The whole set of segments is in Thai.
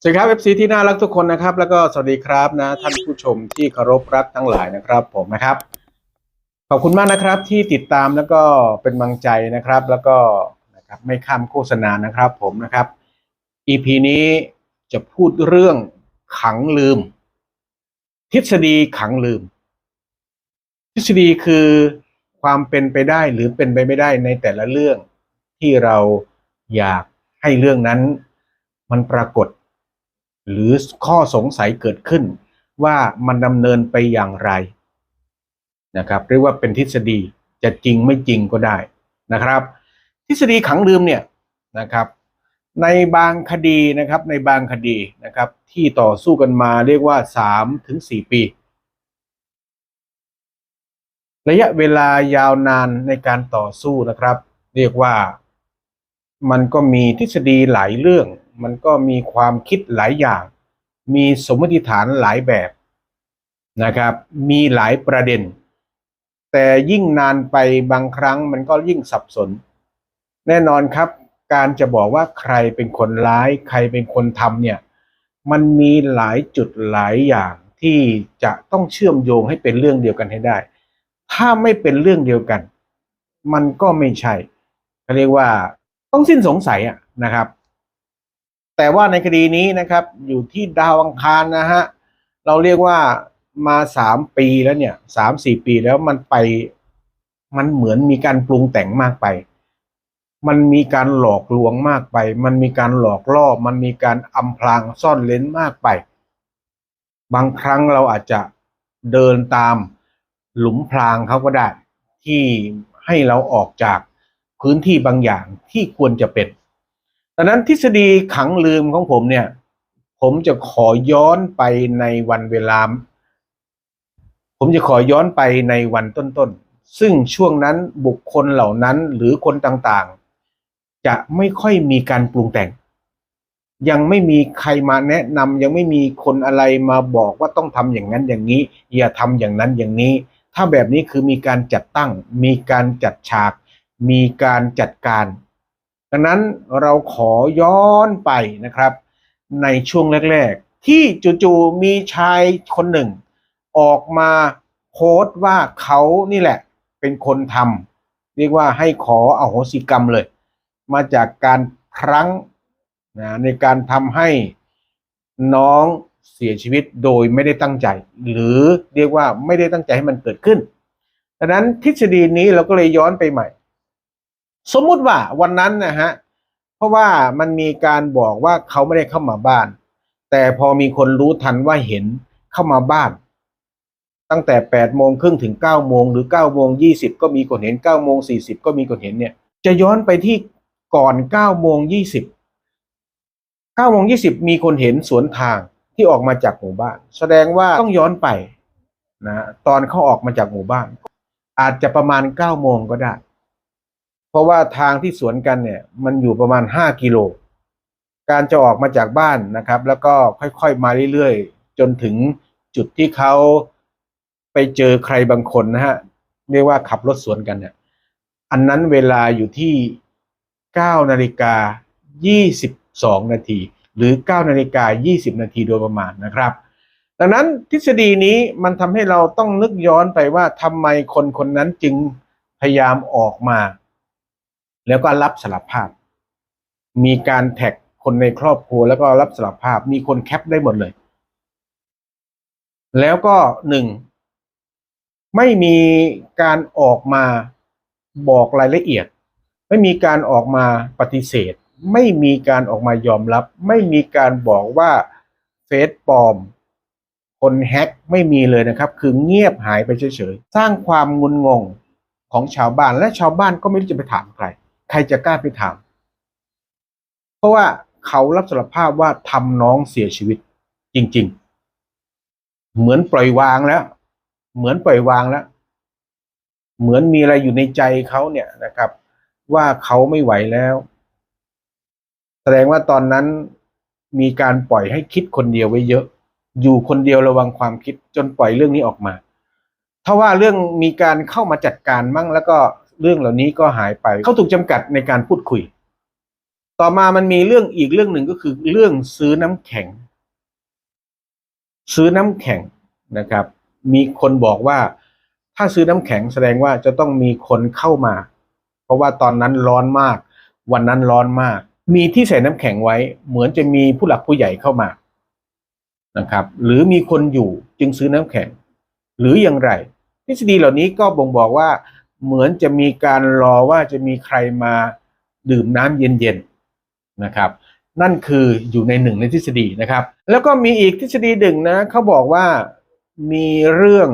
สวัสดีครับ FC ที่น่ารักทุกคนนะครับ แล้วก็สวัสดีครับนะ ท่านผู้ชมที่เคารพรักทั้งหลายนะครับ ผมนะครับ ขอบคุณมากนะครับที่ติดตามแล้วก็เป็นกำลังใจนะครับ แล้วก็นะครับไม่ข้ามโฆษณานะครับ ผมนะครับ EP นี้จะพูดเรื่องขังลืม ทฤษฎีขังลืม ทฤษฎีคือความเป็นไปได้หรือเป็นไปไม่ได้ในแต่ละเรื่องที่เราอยากให้เรื่องนั้น มันปรากฏ หรือข้อสงสัยเกิดขึ้น ว่ามันดำเนินไปอย่างไรนะครับเรียกว่าเป็นทฤษฎีจะจริงไม่จริงก็ได้นะครับ ทฤษฎีขังลืมเนี่ยนะครับ ในบางคดีนะครับในบางคดีนะครับที่ต่อสู้กันมาเรียกว่าสามถึงสี่ปี ระยะเวลายาวนานในการต่อสู้นะครับ เรียกว่ามันก็มีทฤษฎีหลายเรื่อง มันก็มีความคิดหลายอย่าง มีสมมติฐานหลายแบบนะครับ มีหลายประเด็น แต่ยิ่งนานไปบางครั้งมันก็ยิ่งสับสน แน่นอนครับ การจะบอกว่าใครเป็นคนร้าย ใครเป็นคนทำเนี่ย มันมีหลายจุดหลายอย่างที่จะต้องเชื่อมโยงให้เป็นเรื่องเดียวกันให้ได้ ถ้าไม่เป็นเรื่องเดียวกัน มันก็ไม่ใช่เขาเรียกว่าต้องสิ้นสงสัยอะนะครับ แต่ว่าในคดีนี้นะครับ อยู่ที่ดาวอังคารนะฮะเราเรียกว่ามาสามปีแล้วเนี่ยสามสี่ปีแล้วมันไปมันเหมือนมีการปรุงแต่งมากไป มันมีการหลอกลวงมากไป มันมีการหลอกล่อ มันมีการอำพรางซ่อนเลนมากไป บางครั้งเราอาจจะเดินตามหลุมพรางเขาก็ได้ ที่ให้เราออกจากพื้นที่บางอย่างที่ควรจะเป็น ดังนั้นทฤษฎีขังลืมของผมเนี่ย ผมจะขอย้อนไปในวันเวลา ผมจะขอย้อนไปในวันต้นๆ ซึ่งช่วงนั้นบุคคลเหล่านั้นหรือคนต่างๆ จะไม่ค่อยมีการปรุงแต่ง ยังไม่มีใครมาแนะนำยังไม่มีคนอะไรมาบอกว่าต้องทำอย่างนั้นอย่างนี้ อย่าทำอย่างนั้นอย่างนี้ ถ้าแบบนี้คือมีการจัดตั้ง มีการจัดฉาก มีการจัดการ ดังนั้นเราขอย้อนไปนะครับ ในช่วงแรก ๆ ที่จู่ๆมีชายคนหนึ่ง ออกมาโพสต์ว่าเขานี่แหละเป็นคนทำเรียกว่าให้ขออโหสิกรรมเลย มาจากการพลั้งนะในการทำให้น้องเสียชีวิตโดยไม่ได้ตั้งใจ หรือเรียกว่าไม่ได้ตั้งใจให้มันเกิดขึ้นดังนั้นทฤษฎีนี้เราก็เลยย้อนไปใหม่ สมมุติว่าวันนั้นนะฮะเพราะว่ามันมีการบอกว่าเขาไม่ได้เข้ามาบ้าน แต่พอมีคนรู้ทันว่าเห็นเข้ามาบ้าน ตั้งแต่แปดโมงครึ่งถึงเก้าโมงหรือเก้าโมงยี่สิบก็มีคนเห็นเก้าโมงสี่สิบก็มีคนเห็นเนี่ย จะย้อนไปที่ก่อนเก้าโมงยี่สิบเก้าโมงยี่สิบมีคนเห็นสวนทางที่ออกมาจากหมู่บ้าน แสดงว่าต้องย้อนไปนะตอนเขาออกมาจากหมู่บ้าน อาจจะประมาณเก้าโมงก็ได้ เพราะว่าทางที่สวนกันเนี่ยมันอยู่ประมาณห้ากิโล การจะออกมาจากบ้านนะครับ แล้วก็ค่อยๆมาเรื่อยๆ จนถึงจุดที่เขาไปเจอใครบางคนนะฮะเรียกว่าขับรถสวนกันเนี่ยอันนั้นเวลาอยู่ที่เก้านาฬิกายี่สิบสองนาที หรือเก้านาฬิกายี่สิบนาทีโดยประมาณนะครับ ดังนั้นทฤษฎีนี้มันทำให้เราต้องนึกย้อนไปว่าทำไมคนคนนั้นจึงพยายามออกมา แล้วก็รับสารภาพ มีการแท็กคนในครอบครัวแล้วก็รับสารภาพ มีคนแคปได้หมดเลย แล้วก็หนึ่งไม่มีการออกมาบอกรายละเอียด ไม่มีการออกมาปฏิเสธ ไม่มีการออกมายอมรับ ไม่มีการบอกว่าเฟซปลอม คนแฮ็กไม่มีเลยนะครับ คือเงียบหายไปเฉยๆ สร้างความงุนงงของชาวบ้านและชาวบ้านก็ไม่รู้จะไปถามใคร ใครจะกล้าไปถาม เพราะว่าเขารับสารภาพว่าทำน้องเสียชีวิต จริง ๆ เหมือนปล่อยวางแล้ว เหมือนปล่อยวางแล้ว เหมือนมีอะไรอยู่ในใจเขาเนี่ยนะครับ ว่าเขาไม่ไหวแล้ว แสดงว่าตอนนั้นมีการปล่อยให้คิดคนเดียวไว้เยอะ อยู่คนเดียวระวังความคิดจนปล่อยเรื่องนี้ออกมาถ้าว่าเรื่องมีการเข้ามาจัดการมั่งแล้วก็ เรื่องเหล่านี้ก็หายไป เขาถูกจำกัดในการพูดคุย ต่อมามันมีเรื่องอีกเรื่องหนึ่งก็คือเรื่องซื้อน้ำแข็ง ซื้อน้ำแข็งนะครับ มีคนบอกว่าถ้าซื้อน้ำแข็งแสดงว่าจะต้องมีคนเข้ามา เพราะว่าตอนนั้นร้อนมาก วันนั้นร้อนมาก มีที่ใส่น้ำแข็งไว้ เหมือนจะมีผู้หลักผู้ใหญ่เข้ามานะครับ หรือมีคนอยู่จึงซื้อน้ำแข็ง หรืออย่างไร ทฤษฎีเหล่านี้ก็บ่งบอกว่า เหมือนจะมีการรอว่าจะมีใครมาดื่มน้ำเย็นๆนะครับ นั่นคืออยู่ในหนึ่งในทฤษฎีนะครับ แล้วก็มีอีกทฤษฎีหนึ่งนะเขาบอกว่ามีเรื่อง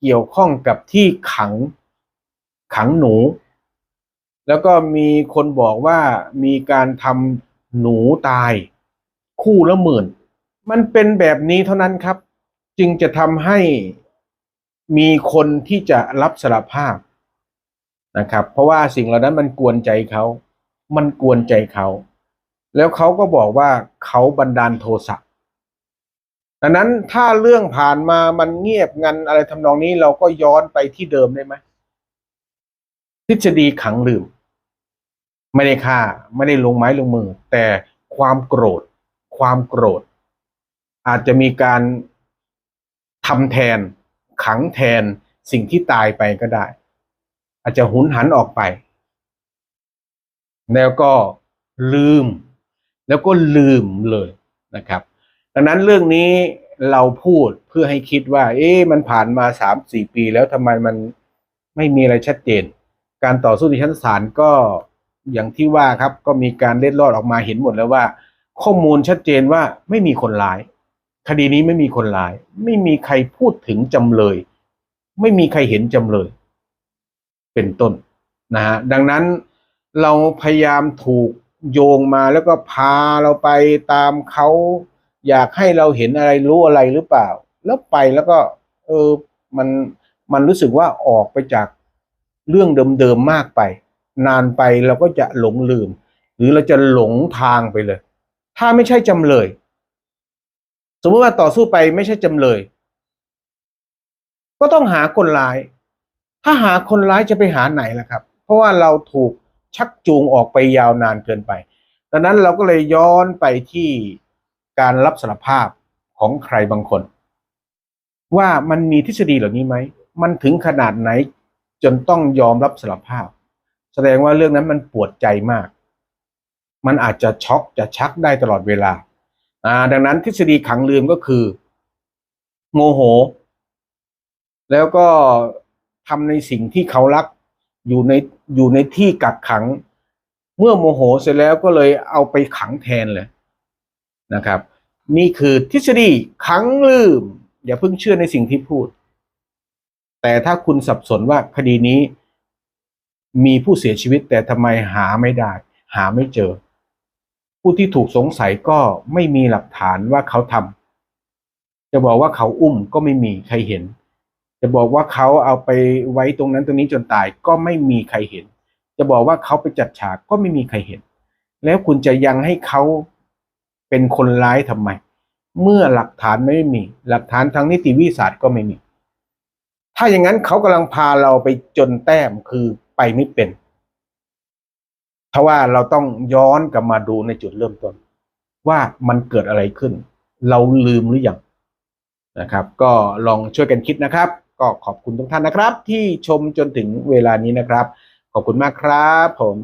เกี่ยวข้องกับที่ขังขังหนู แล้วก็มีคนบอกว่ามีการทำหนูตาย คู่ละหมื่น มันเป็นแบบนี้เท่านั้นครับ จึงจะทำให้มีคนที่จะรับสารภาพ นะครับ เพราะว่าสิ่งเหล่านั้นมันกวนใจเขา มันกวนใจเขา แล้วเขาก็บอกว่าเขาบันดาลโทสะดังนั้นถ้าเรื่องผ่านมามันเงียบงันอะไรทำนองนี้เราก็ย้อนไปที่เดิมได้ไหมทฤษฎีขังลืม ไม่ได้ฆ่า ไม่ได้ลงไม้ลงมือ แต่ความโกรธ ความโกรธ อาจจะมีการทำแทน ขังแทนสิ่งที่ตายไปก็ได้ อาจจะหุนหันออกไป แล้วก็ลืม แล้วก็ลืมเลยนะครับ ดังนั้นเรื่องนี้เราพูดเพื่อให้คิดว่า เอ๊ะมันผ่านมาสามสี่ปีแล้วทำไมมันไม่มีอะไรชัดเจน การต่อสู้ในชั้นศาลก็อย่างที่ว่าครับก็มีการเล็ดลอดออกมาเห็นหมดแล้วว่า ข้อมูลชัดเจนว่าไม่มีคนร้าย คดีนี้ไม่มีคนร้าย ไม่มีใครพูดถึงจำเลย ไม่มีใครเห็นจำเลย เป็นต้นนะฮะดังนั้นเราพยายามถูกโยงมาแล้วก็พาเราไปตามเขาอยากให้เราเห็นอะไรรู้อะไรหรือเปล่า แล้วไปแล้วก็ เออมันมันรู้สึกว่าออกไปจากเรื่องเดิมๆมากไป นานไปเราก็จะหลงลืม หรือเราจะหลงทางไปเลย ถ้าไม่ใช่จำเลย สมมติว่าต่อสู้ไปไม่ใช่จำเลย ก็ต้องหาคนร้าย ถ้าหาคนร้ายจะไปหาไหนล่ะครับ เพราะว่าเราถูกชักจูงออกไปยาวนานเกินไป ดังนั้นเราก็เลยย้อนไปที่การรับสารภาพของใครบางคน ว่ามันมีทฤษฎีเหล่านี้ไหม มันถึงขนาดไหนจนต้องยอมรับสารภาพ แสดงว่าเรื่องนั้นมันปวดใจมาก มันอาจจะช็อกจะชักได้ตลอดเวลาอ่าดังนั้นทฤษฎีขังลืมก็คือ โมโห แล้วก็ ทำในสิ่งที่เขารักอยู่ในอยู่ในที่กักขัง เมื่อโมโหเสร็จแล้วก็เลยเอาไปขังแทนเลยนะครับ นี่คือทฤษฎีขังลืม อย่าเพิ่งเชื่อในสิ่งที่พูด แต่ถ้าคุณสับสนว่าคดีนี้ มีผู้เสียชีวิตแต่ทำไมหาไม่ได้ หาไม่เจอ ผู้ที่ถูกสงสัยก็ไม่มีหลักฐานว่าเขาทำจะบอกว่าเขาอุ้มก็ไม่มีใครเห็น จะบอกว่าเขาเอาไปไว้ตรงนั้นตรงนี้จนตายก็ไม่มีใครเห็น จะบอกว่าเขาไปจัดฉากก็ไม่มีใครเห็น แล้วคุณจะยังให้เขาเป็นคนร้ายทำไม เมื่อหลักฐานไม่มี หลักฐานทางนิติวิทยาศาสตร์ก็ไม่มี ถ้าอย่างนั้นเขากำลังพาเราไปจนแต้มคือไปไม่เป็น เพราะว่าเราต้องย้อนกลับมาดูในจุดเริ่มต้น ว่ามันเกิดอะไรขึ้น เราลืมหรือยังนะครับ ก็ลองช่วยกันคิดนะครับ ก็ขอบคุณทุกท่านนะครับ ที่ชมจนถึงเวลานี้นะครับ ขอบคุณมากครับผม